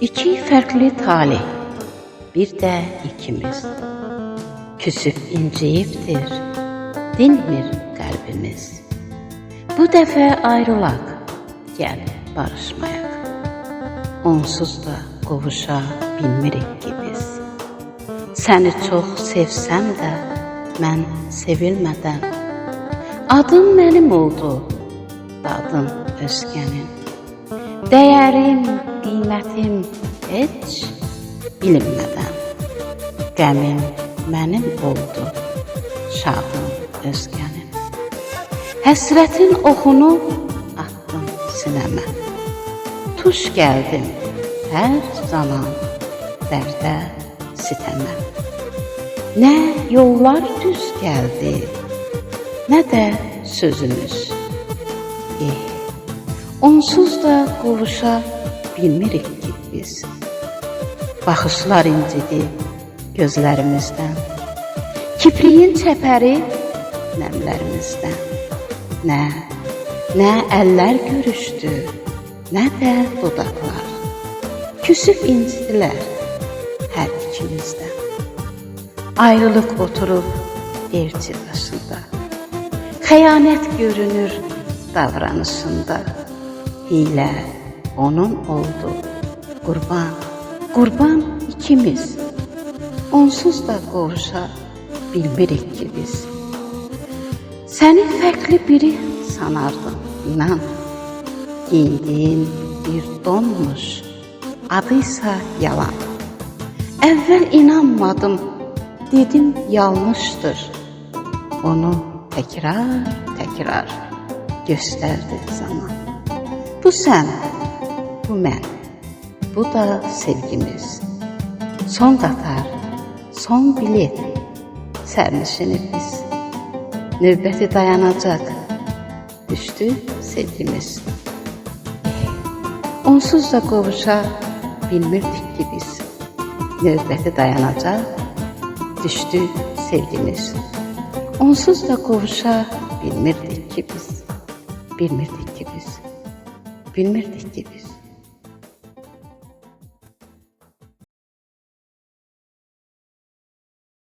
İki fərqli talih, bir də ikimiz. Küsüb incəyibdir, dinmir qəlbimiz. Bu dəfə ayrılaq, gəl barışmayaq. Onsuz da qovuşa bilmirik ki biz. Səni çox sevsəm də, mən sevilmədən Adım mənim oldu, dadın özgənin. Dəyərim, qiymətim heç bilinmədən. Qəmim mənim oldu, şadım özgənin. Həsrətin oxunu atdım sinəmə. Tuş gəldim hər zaman dərdə, sitəmə. Nə yollar düz gəldi, nə də sözümüz. Eh, onsuz da qovuşa bilmirik ki biz. Baxışlar incidi gözlərimizdən. Kipriyin çəpəri nəmlərimizdən. Nə, nə əllər görüşdü, nə də dodaqlar. Küsüb incidilər hər ikimizdən. Ayrılıq oturub elçi başında. Xəyanət görünür davranışında. Hiylə onun oldu. Qurban, qurban ikimiz. Onsuz da qovuşa bilmirik ki biz. Səni fərqli biri sanardım, inan. Giyindiyin bir donmuş, adıysa yalan. Əvvəl inanmadım, dedim yanlışdır. Onu təkrar, təkrar göstərdi zaman. Bu sən, bu mən, bu da sevgimiz. Son qatar, son bilet, sərnişini biz. Növbəti dayanacaq, düşdü sevgimiz. Onsuz da qovuşa bilmirdik ki biz. Növbəti dayanacaq, düşdü sevgimiz. Onsuz da qovuşa bilmirdik ki biz. Bilmirdik ki biz. Günler dich gewiss.